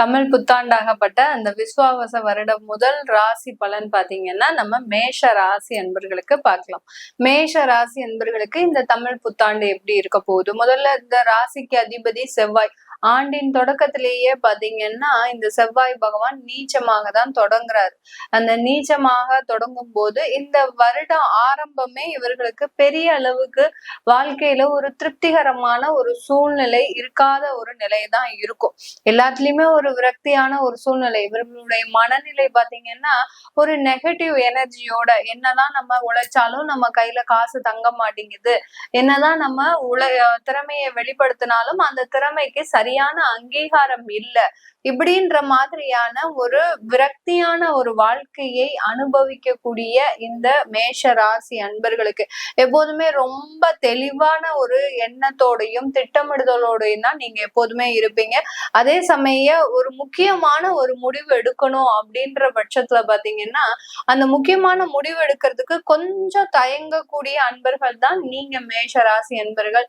தமிழ் புத்தாண்டாகப்பட்ட அந்த விஸ்வாவச வருடம் முதல் ராசி பலன் பாத்தீங்கன்னா நம்ம மேஷ ராசி அன்பர்களுக்கு பார்க்கலாம். மேஷ ராசி அன்பர்களுக்கு இந்த தமிழ் புத்தாண்டு எப்படி இருக்க போகுது? முதல்ல இந்த ராசிக்கு அதிபதி செவ்வாய். ஆண்டின் தொடக்கத்திலேயே பாத்தீங்கன்னா இந்த செவ்வாய் பகவான் நீச்சமாக தான் தொடங்குறாரு. அந்த நீச்சமாக தொடங்கும் போது இந்த வருடம் ஆரம்பமே இவர்களுக்கு பெரிய அளவுக்கு வாழ்க்கையில ஒரு திருப்திகரமான ஒரு சூழ்நிலை இருக்காத ஒரு நிலை தான் இருக்கும். எல்லாத்துலயுமே ஒரு விரக்தியான ஒரு சூழ்நிலை இவர்களுடைய மனநிலை பாத்தீங்கன்னா ஒரு நெகட்டிவ் எனர்ஜியோட என்னதான் நம்ம உழைச்சாலும் நம்ம கையில காசு தங்க மாட்டேங்குது. என்னதான் நம்ம உழை திறமையை வெளிப்படுத்தினாலும் அந்த திறமைக்கு சரியான அங்கீகாரம் இல்லை. இப்படின்ற மாதிரியான ஒரு விரக்தியான ஒரு வாழ்க்கையை அனுபவிக்கக்கூடிய இந்த மேஷ ராசி அன்பர்களுக்கு எப்போதுமே ரொம்ப தெளிவான ஒரு எண்ணத்தோடையும் திட்டமிடுதலோடையும் தான் நீங்க எப்போதுமே இருப்பீங்க. அதே சமய ஒரு முக்கியமான ஒரு முடிவு எடுக்கணும் அப்படின்ற பட்சத்துல பாத்தீங்கன்னா அந்த முக்கியமான முடிவு எடுக்கிறதுக்கு கொஞ்சம் தயங்கக்கூடிய அன்பர்கள் தான் நீங்க மேஷ ராசி அன்பர்கள்.